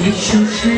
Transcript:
It's your shame.